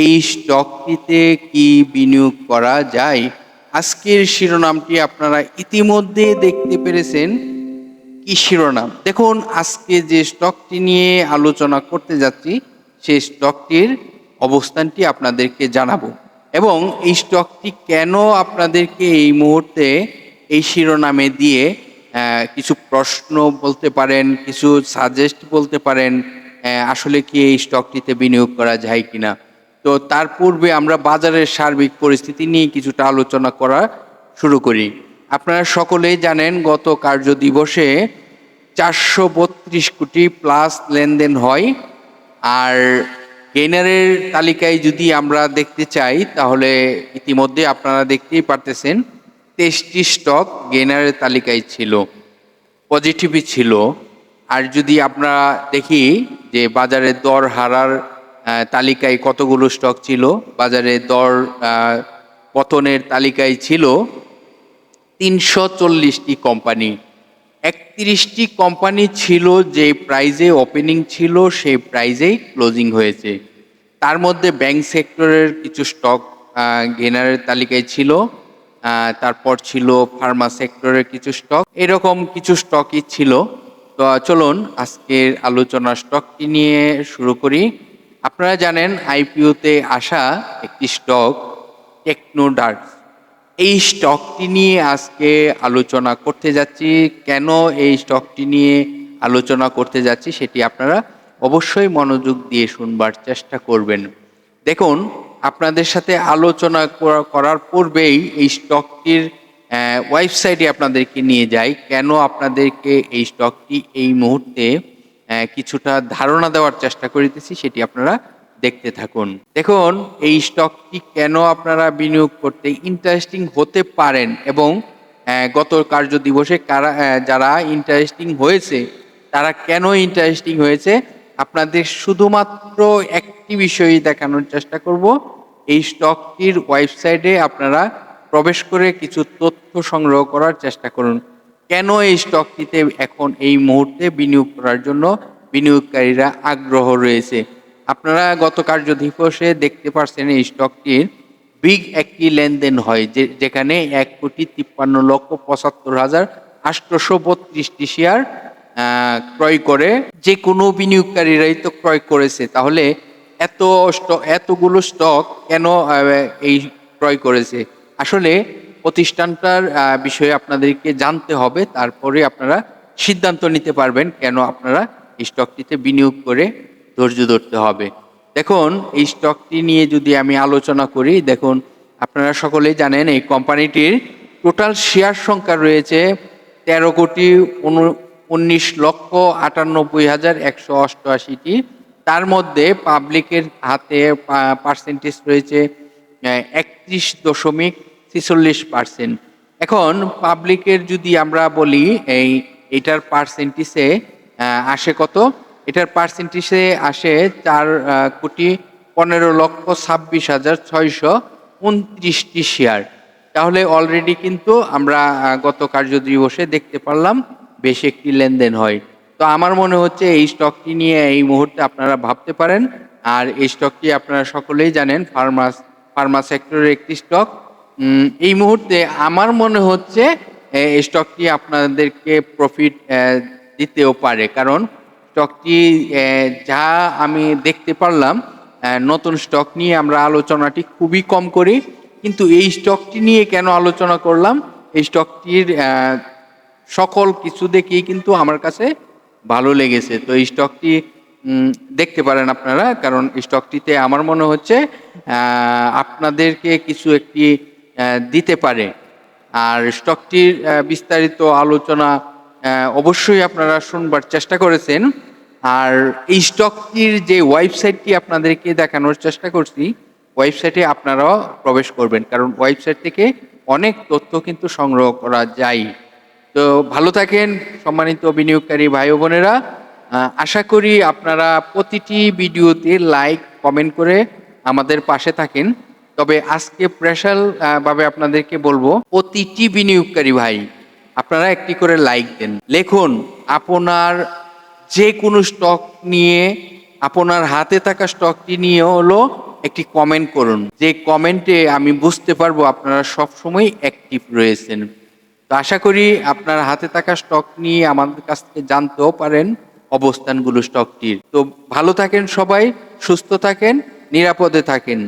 এই স্টকটিতে কি বিনিয়োগ করা যায়? আজকের শিরোনামটি আপনারা ইতিমধ্যে দেখতে পেরেছেন। কি শিরোনাম? দেখুন, আজকে যে স্টকটি নিয়ে আলোচনা করতে যাচ্ছি, সেই স্টকটির অবস্থানটি আপনাদেরকে জানাব। এবং এই স্টকটি কেন আপনাদেরকে এই মুহূর্তে এই শিরোনামে দিয়ে কিছু প্রশ্ন বলতে পারেন, কিছু সাজেস্ট বলতে পারেন আসলে কি এই স্টকটিতে বিনিয়োগ করা যায় কিনা? তো তার পূর্বে আমরা বাজারের সার্বিক পরিস্থিতি নিয়ে কিছুটা আলোচনা করা শুরু করি। আপনারা সকলেই জানেন গত কার্য দিবসে চারশো বত্রিশ কোটি প্লাস লেনদেন হয়। আর গেইনারের তালিকায় যদি আমরা দেখতে চাই, তাহলে ইতিমধ্যে আপনারা দেখতেই পারতেছেন তেইশটি স্টক গেইনারের তালিকায় ছিল, পজিটিভই ছিল। আর যদি আমরা দেখি যে বাজারে দর হারার তালিকায় কতগুলো স্টক ছিল? বাজারে দর পতনের তালিকায় ছিল তিনশো চল্লিশটি কোম্পানি একত্রিশটি কোম্পানি ছিল যে প্রাইজে ওপেনিং ছিল, সেই প্রাইজেই ক্লোজিং হয়েছে। তার মধ্যে ব্যাংক সেক্টরের কিছু স্টক গেনারের তালিকায় ছিল। তারপর ছিল ফার্মা সেক্টরের কিছু স্টক এরকম কিছু স্টকই ছিল। তো চলুন আজকের আলোচনা স্টকটি নিয়ে শুরু করি। আপনারা জানেন আইপিওতে আসা একটি স্টক টেকনোডার্টস এই স্টকটি নিয়ে আজকে আলোচনা করতে যাচ্ছি। কেন এই স্টকটি নিয়ে আলোচনা করতে যাচ্ছি সেটি আপনারা অবশ্যই মনোযোগ দিয়ে শুনবার চেষ্টা করবেন। দেখুন, আপনাদের সাথে আলোচনা করা- করার পূর্বেই এই স্টকটির ওয়েবসাইটে আপনাদেরকে নিয়ে যাই। কেন আপনাদেরকে এই স্টকটি এই মুহূর্তে কিছুটা ধারণা দেওয়ার চেষ্টা করিতেছি, সেটি আপনারা দেখতে থাকুন। দেখুন, এই স্টকটি কেন আপনারা বিনিয়োগ করতে ইন্টারেস্টিং হতে পারেন এবং গত কার্য দিবসে কারা যারা ইন্টারেস্টিং হয়েছে, তারা কেন ইন্টারেস্টিং হয়েছে? আপনাদের শুধুমাত্র একটি বিষয়ই দেখানোর চেষ্টা করব। এই স্টকটির ওয়েবসাইটে আপনারা প্রবেশ করে কিছু তথ্য সংগ্রহ করার চেষ্টা করুন। কেন এই স্টকটিতে এখন এই মুহূর্তে বিনিয়োগ করার জন্য বিনিয়োগকারীরা আগ্রহ রয়েছে। আপনারা গত কার্য দিবসে দেখতে পারছেন এই স্টকটির বিগ একটি লেনদেন হয়, যে যেখানে এক কোটি তিপ্পান্ন লক্ষ পঁচাত্তর হাজার আটশোশো বত্রিশটি শেয়ার ক্রয় করে। যে কোনো বিনিয়োগকারীরাই তো ক্রয় করেছে, তাহলে এত স্টক এতগুলো স্টক কেন এই ক্রয় করেছে? আসলে প্রতিষ্ঠানটার বিষয়ে আপনাদেরকে জানতে হবে, তারপরে আপনারা সিদ্ধান্ত নিতে পারবেন কেন আপনারা স্টকটিতে বিনিয়োগ করে ধৈর্য ধরতে হবে। দেখুন, এই স্টকটি নিয়ে যদি আমি আলোচনা করি, দেখুন, আপনারা সকলেই জানেন এই কোম্পানিটির টোটাল শেয়ার সংখ্যা রয়েছে তেরো কোটি উনিশ লক্ষ আটানব্বই হাজার একশো অষ্টআশিটি। তার মধ্যে পাবলিকের হাতে পার্সেন্টেজ রয়েছে একত্রিশ দশমিক ছেচল্লিশ পার্সেন্ট। এখন পাবলিকের যদি আমরা বলি, এই, এটার পার্সেন্টেজে আসে কত? এটার পার্সেন্টেজে আসে চার কোটি পনেরো লক্ষ ছাব্বিশ হাজার ছয়শো উনত্রিশটি শেয়ার তাহলে অলরেডি কিন্তু আমরা গত কার্য দিবসে দেখতে পারলাম বেশ একটি লেনদেন হয়। তো আমার মনে হচ্ছে এই স্টকটি নিয়ে এই মুহূর্তে আপনারা ভাবতে পারেন। আর এই স্টকটি আপনারা সকলেই জানেন ফার্মাস ফার্মা সেক্টরের একটি স্টক এই মুহূর্তে আমার মনে হচ্ছে স্টকটি আপনাদেরকে প্রফিট দিতেও পারে। কারণ স্টকটি যা আমি দেখতে পারলাম নতুন স্টক নিয়ে আমরা আলোচনাটি খুবই কম করি। কিন্তু এই স্টকটি নিয়ে কেন আলোচনা করলাম? এই স্টকটির সকল কিছু দেখেই কিন্তু আমার কাছে ভালো লেগেছে। তো এই স্টকটি দেখতে পারেন আপনারা, কারণ স্টকটিতে আমার মনে হচ্ছে আপনাদেরকে কিছু একটি দিতে পারে। আর স্টকটির বিস্তারিত আলোচনা অবশ্যই আপনারা শুনবার চেষ্টা করেছেন। আর এই স্টকটির যে ওয়েবসাইটটি আপনাদেরকে দেখানোর চেষ্টা করছি, ওয়েবসাইটে আপনারাও প্রবেশ করবেন, কারণ ওয়েবসাইট থেকে অনেক তথ্য কিন্তু সংগ্রহ করা যায়। তো ভালো থাকেন, সম্মানিত বিনিয়োগকারী ভাই বোনেরা। আশা করি আপনারা প্রতিটি ভিডিওতে লাইক, কমেন্ট করে আমাদের পাশে থাকেন। তবে আজকে স্পেশাল ভাবে আপনাদেরকে বলব, প্রতিটি বিনিয়োগকারী ভাই আপনারা একটি করে লাইক দেন। লিখুন, আপনার যে কোনো স্টক নিয়ে, আপনার হাতে থাকা স্টকটি নিয়ে হলো একটি কমেন্ট করুন। যে কমেন্টে আমি বুঝতে পারব আপনারা সবসময় অ্যাক্টিভ রয়েছেন। তো আশা করি আপনার হাতে থাকা স্টক নিয়ে আমাদের কাছ থেকে জানতেও পারেন অবস্থানগুলো স্টকটির তো ভালো থাকেন সবাই, সুস্থ থাকেন, নিরাপদে থাকেন।